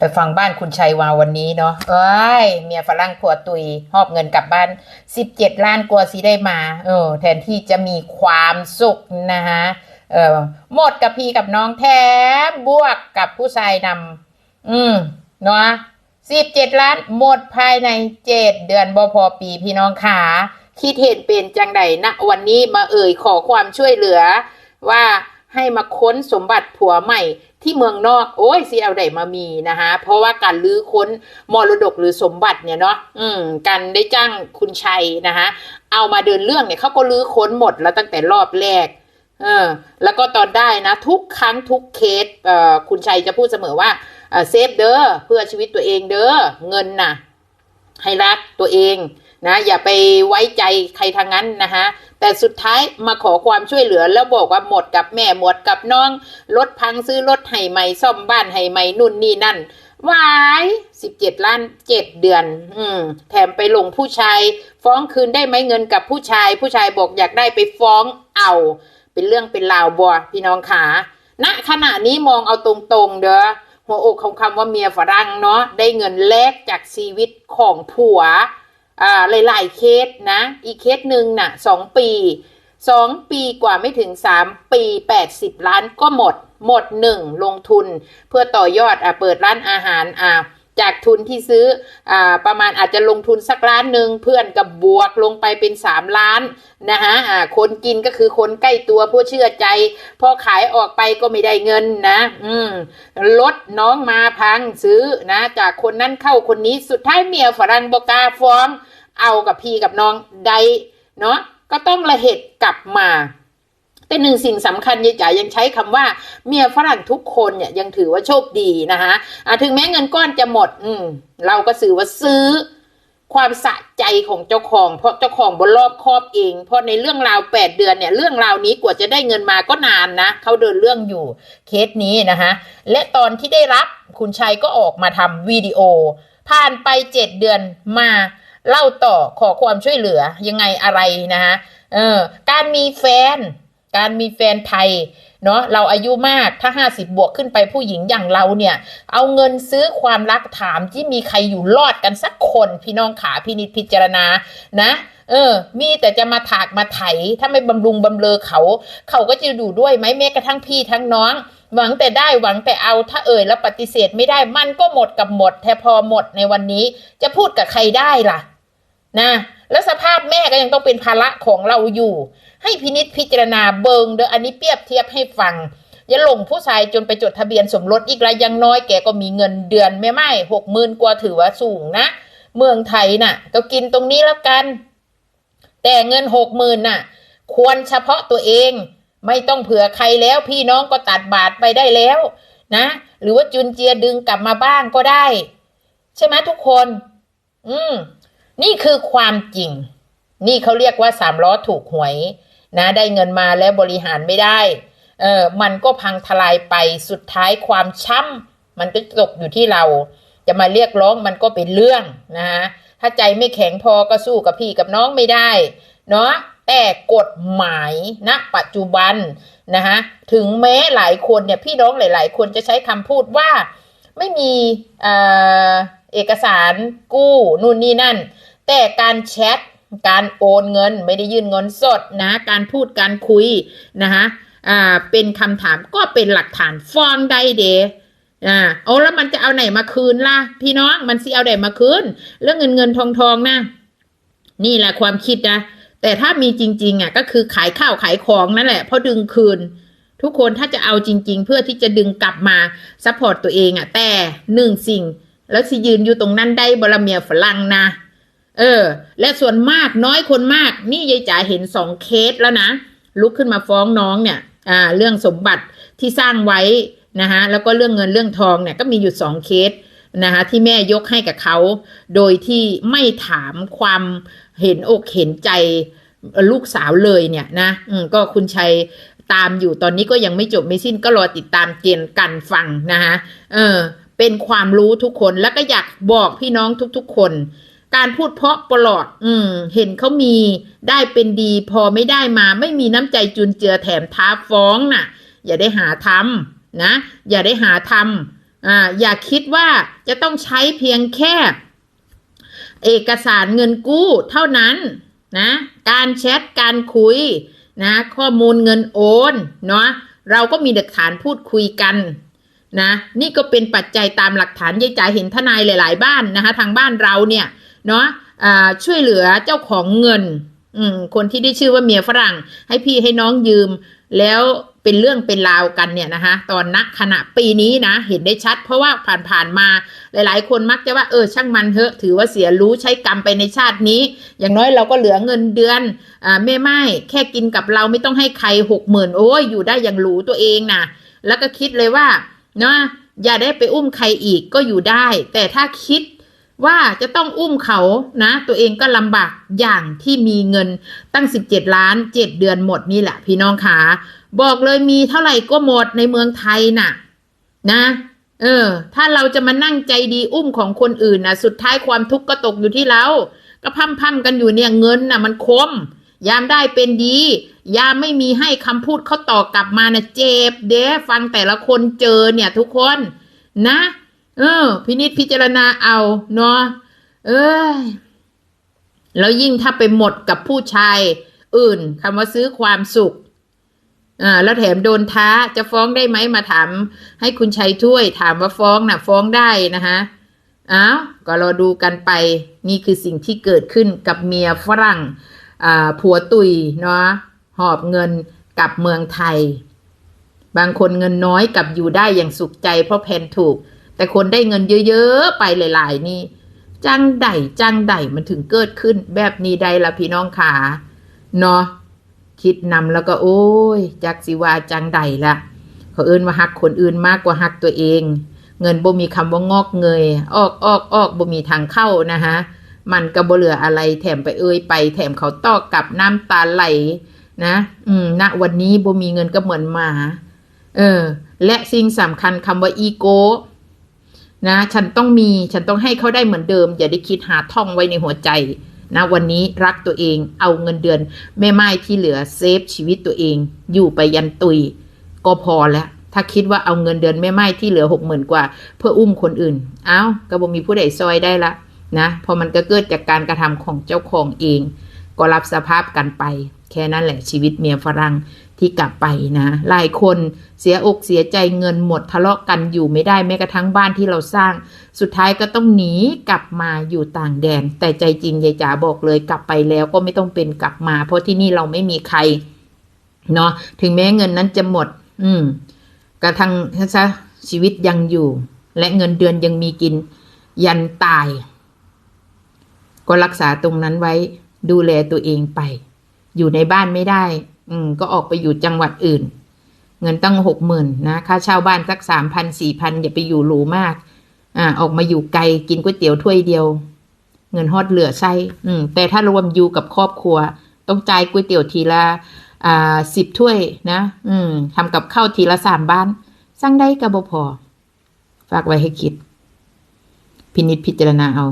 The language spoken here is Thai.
ไปฟังบ้านคุณชัยวาวันนี้เนาะเอ้ย เมียฝรั่งผัวตุย หอบเงินกลับบ้านสิบเจ็ดล้านกว่าสิได้มา เออ แทนที่จะมีความสุขนะฮะ เออหมดกับพี่กับน้องแถมบวกกับผู้ชายนำอืม เนาะสิบเจ็ดล้านหมดภายในเจ็ดเดือนบพอปีพี่น้องขาคิดเห็นเป็นจังใดนะวันนี้มาเอ่ยขอความช่วยเหลือว่า ให้มาค้นสมบัติผัวใหม่ที่เมืองนอกโอ้ยซีเอาไดมามีนะคะเพราะว่าการลื้อค้นมรดกหรือสมบัติเนี่ยเนาะอืมการได้จ้างคุณชัยนะคะเอามาเดินเรื่องเนี่ยเขาก็ลื้อค้นหมดแล้วตั้งแต่รอบแรกเออแล้วก็ตอนได้นะ ทุกครั้งทุกเคสเอ่อคุณชัยจะพูดเสมอว่าเอ่อเซฟเด้อเพื่อชีวิตตัวเองเด้อเงินน่ะ ให้รักตัวเองนะอย่าไปไว้ใจใครทางนั้นนะคะแต่สุดท้ายมาขอความช่วยเหลือแล้วบอกว่าหมดกับแม่หมดกับน้องรถพังซื้อรถให้ใหม่ซ่อมบ้านให้ใหม่นู่นนี่นั่นวายสิบเจ็ดล้านเจ็ดเดือน อืม แถมไปลงผู้ชาย ฟ้องคืนได้ไหมเงินกับผู้ชาย ผู้ชายบอกอยากได้ไปฟ้องเอา เป็นเรื่องเป็นราวบัวพี่น้องขาณขณะนี้มองเอาตรงๆ เด้อ หัวอกของคำว่าเมียฝรั่งเนาะได้เงินแลกจากชีวิตของผัวอ่าหลายๆเคสนะ อีกเคสหนึ่งน่ะสองปีสองปีกว่าไม่ถึงสามปีแปดสิบล้านก็หมด หมดหนึ่งลงทุน เพื่อต่อยอดอะเปิดร้านอาหารอ่า จากทุนที่ซื้ออประมาณอาจจะลงทุนสักล้านหนึ่งเพื่อนกับบวกลงไปเป็นสามล้านนะฮะคนกินก็คือคนใกล้ตัวผู้เชื่อใจ พอขายออกไปก็ไม่ได้เงินนะ อืมรถน้องมาพังซื้อนะ จากคนนั้นเข้าคนนี้สุดท้ายเมียฝรั่งบกาฟ้อง เอากับพี่กับน้องใดเนาะก็ต้องระเหตุกลับมา แต่หนึ่งสิ่งสำคัญยายจ๋ายังใช้คำว่าเมียฝรั่งทุกคนเนี่ยยังถือว่าโชคดีนะคะะถึงแม้เงินก้อนจะหมด อืม เราก็สื่อว่าซื้อความสะใจของเจ้าของ เพราะเจ้าของบนรอบครอบเอง เพราะในเรื่องราวแปดเดือนเนี่ยเรื่องราวนี้กว่าจะได้เงินมาก็นานนะเขาเดินเรื่องอยู่เคสนี้นะคะและตอนที่ได้รับคุณชัยก็ออกมาทำวิดีโอ ผ่านไปเจ็ดเดือนมาเล่าต่อขอความช่วยเหลือยังไงอะไรนะคะเออการมีแฟน การมีแฟนไทยเนาะเราอายุมากถ้า50บวกขึ้นไปผู้หญิงอย่างเราเนี่ย เอาเงินซื้อความรักถามที่มีใครอยู่รอดกันสักคนพี่น้องขาพินิจพิจารณานะเออ มีแต่จะมาถากมาไถ ถ้าไม่บำรุงบำเรอเขา เขาก็จะอยู่ด้วยไหมแม้กระทั่งพี่ทั้งน้อง หวังแต่ได้หวังแต่เอา ถ้าเอ่ยแล้วปฏิเสธไม่ได้มันก็หมดกับหมดแต่พอหมดในวันนี้ จะพูดกับใครได้ล่ะ นะ แล้วสภาพแม่ก็ยังต้องเป็นภาระของเราอยู่ ให้พินิษพิจารณาเบิงเด้ออันนี้เปรียบเทียบให้ฟังอย่าหลงผู้ชายจนไปจดทะเบียนสมรสอีกระยังน้อยแกก็มีเงินเดือนไม่ไม่หกหมื่นกว่าถือว่าสูงนะ เมืองไทยน่ะ ก็กินตรงนี้แล้วกัน แต่เงินหกหมื่นน่ะ ควรเฉพาะตัวเองไม่ต้องเผื่อใครแล้วพี่น้องก็ตัดบาทไปได้แล้ว นะ หรือว่าจุนเจียดึงกลับมาบ้างก็ได้ ใช่ไหมทุกคน อืม นี่คือความจริง นี่เขาเรียกว่าสามล้อถูกหวยนะ ได้เงินมาแล้วบริหารไม่ได้ เออมันก็พังทลายไปสุดท้ายความช้ำมันก็ตกอยู่ที่เรา จะมาเรียกร้องมันก็เป็นเรื่องนะฮะถ้าใจไม่แข็งพอก็สู้กับพี่กับน้องไม่ได้ เนาะแต่กฎหมายณนะปัจจุบันนะฮะถึงแม้หลายคนเนี่ยพี่น้องหลาย ๆ คนจะใช้คำพูดว่าไม่มีเออเอกสารกู้นู่นนี่นั่น แต่การแชทการโอนเงินไม่ได้ยื่นเงินสดนะการพูดการคุยนะคะอ่าเป็นคำถามก็เป็นหลักฐานฟ้องได้เดอ่าโอ้แล้วมันจะเอาไหนมาคืนล่ะ พี่น้องมันสิเอาไหนมาคืนเรื่องเงินเงินทองทองนะนี่แหละความคิดนะแต่ถ้ามีจริงๆอะก็คือขายข้าวขายของนั่นแหละเพราะดึงคืน ทุกคนถ้าจะเอาจริง ๆ เพื่อที่จะดึงกลับมาซัพพอร์ตตัวเองอะแต่หนึ่งสิ่ง แล้วสิยืนอยู่ตรงนั้นได้บารเมียฝรั่งนะ เออ และส่วนมากน้อยคนมาก นี่ยายจ๋าเห็นสองเคสแล้วนะ ลุกขึ้นมาฟ้องน้องเนี่ยอ่าเรื่องสมบัติที่สร้างไว้นะคะแล้วก็เรื่องเงินเรื่องทองเนี่ยก็มีอยู่สองเคสนะคะที่แม่ยกให้กับเขา โดยที่ไม่ถามความเห็นอกเห็นใจลูกสาวเลยเนี่ยนะอืมก็คุณชัยตามอยู่ตอนนี้ก็ยังไม่จบไม่สิ้นก็รอติดตามเกณฑ์กันฟังนะคะเออเป็นความรู้ทุกคนแล้วก็อยากบอกพี่น้องทุกๆคน การพูดเพาะปลอด อืม เห็นเขามีได้เป็นดี พอไม่ได้มา ไม่มีน้ำใจจุนเจือแถมท้าฟ้องน่ะ อย่าได้หาทำนะ อย่าได้หาทำอ่า อย่าคิดว่าจะต้องใช้เพียงแค่ เอกสารเงินกู้เท่านั้นนะ การแชท การคุยนะ ข้อมูลเงินโอน เนาะ เราก็มีหลักฐานพูดคุยกันนะ นี่ก็เป็นปัจจัยตามหลักฐานยายจ๋าเห็นทนายหลาย ๆ บ้านนะคะ ทางบ้านเราเนี่ย เนาะช่วยเหลือเจ้าของเงินคนที่ได้ชื่อว่าเมียฝรั่ง ให้พี่ให้น้องยืม แล้วเป็นเรื่องเป็นราวกันเนี่ยนะคะตอนนักขณะปีนี้นะ เห็นได้ชัด เพราะว่าผ่านๆมาหลายๆ คนมักจะว่าเออช่างมันเถอะถือว่าเสียรู้ใช้กรรมไปในชาตินี้ อย่างน้อยเราก็เหลือเงินเดือนอ่าแม่ไม้แค่กินกับเราไม่ต้องให้ใครหกหมื่นโอ้ยอยู่ได้อย่างหรูตัวเองนะแล้วก็คิดเลยว่าเนาะอย่าได้ไปอุ้มใครอีกก็อยู่ได้ แต่ถ้าคิด ว่าจะต้องอุ้มเขานะ ตัวเองก็ลำบากอย่างที่มีเงินตั้ง 17 ล้าน 7 เดือนหมดนี่แหละ พี่น้องขาบอกเลยมีเท่าไหร่ก็หมดในเมืองไทยน่ะ นะ เออ ถ้าเราจะมานั่งใจดีอุ้มของคนอื่นนะสุดท้ายความทุกข์ก็ตกอยู่ที่เรา ก็พั่มพั่มกันอยู่เนี่ยเงินน่ะ มันคม ยามได้เป็นดี ยามไม่มีให้คำพูดเขาตอกลับมานะเจ็บเด้ฟังแต่ละคนเจอเนี่ยทุกคนนะ เออ พินิจพิจารณาเอาเนาะเอ้ยแล้วยิ่งถ้าไปหมดกับผู้ชายอื่นคำว่าซื้อความสุขอ่าแล้วแถมโดนท้าจะฟ้องได้ไหมมาถาม ให้คุณชัยถ้วย ถามว่าฟ้องนะ่ะ ฟ้องได้นะคะอ้าวก็รอดูกันไป นี่คือสิ่งที่เกิดขึ้นกับเมียฝรั่งอ่าผัวตุยเนาะหอบเงินกลับเมืองไทย บางคนเงินน้อยกลับอยู่ได้อย่างสุขใจเพราะแพนถูก แต่คนได้เงินเยอะๆ ไปหลายๆ นี่จังไดจังไดมันถึงเกิดขึ้นแบบนี้ได้ละพี่น้องขาเนาะคิดนำแล้วก็โอ้ย จักสิว่าจังใดละเขาเอิ้นว่าฮักคนอื่นมากกว่าฮักตัวเอง เงินบ่มีคำว่างอกเงย ออกออกออกบ่มีทางเข้านะฮะมันก็บ่เหลืออะไรแถมไปเอ้ยไป แถมเขาตอกกับน้ำตาไหลนะ อืมณวันนี้บ่มีเงินก็เหมือนหมา เออ และสิ่งสำคัญคำว่าอีโก้ นะ ฉันต้องมีฉันต้องให้เขาได้เหมือนเดิม อย่าได้คิดหาท่องไว้ในหัวใจนะวันนี้รักตัวเองเอาเงินเดือนแม่ไม้ที่เหลือเซฟชีวิตตัวเอง อยู่ไปยันตุย ก็พอแล้ว ถ้าคิดว่าเอาเงินเดือนแม่ไม้ที่เหลือหกหมื่นกว่า เพื่ออุ้มคนอื่น เอา้าก็บ่มีผู้ใดซอยได้ละนะพอมันก็เกิดจากการกระทำของเจ้าของเอง ก็รับสภาพกันไป แค่นั้นแหละชีวิตเมียฝรั่ง ที่กลับไปนะหลายคนเสียอกเสียใจเงินหมดทะเลาะกันอยู่ไม่ได้แม้กระทั่งบ้านที่เราสร้าง สุดท้ายก็ต้องหนีกลับมาอยู่ต่างแดน แต่ใจจริงยายจ๋าบอกเลยกลับไปแล้วก็ไม่ต้องเป็นกลับมา เพราะที่นี่เราไม่มีใครเนาะถึงแม้เงินนั้นจะหมด อืม กระทั่งซะชีวิตยังอยู่ และเงินเดือนยังมีกิน ยันตาย ก็รักษาตรงนั้นไว้ดูแลตัวเองไป อยู่ในบ้านไม่ได้ อืมก็ออกไปอยู่จังหวัดอื่น เงินตั้งหกหมื่นนะค่าเช่าบ้านสักสามพันสี่พันอย่าไปอยู่หรูมาก อ่า ออกมาอยู่ไกลกินก๋วยเตี๋ยวถ้วยเดียว เงินฮอดเหลือใช้อืม แต่ถ้ารวมอยู่กับครอบครัว ต้องจ่ายก๋วยเตี๋ยวทีละอ่าสิบถ้วยนะ อืมทำกับข้าวทีละสามบ้านสั่งได้ก็บ่พอฝากไว้ให้คิด พินิจพิจารณาเอา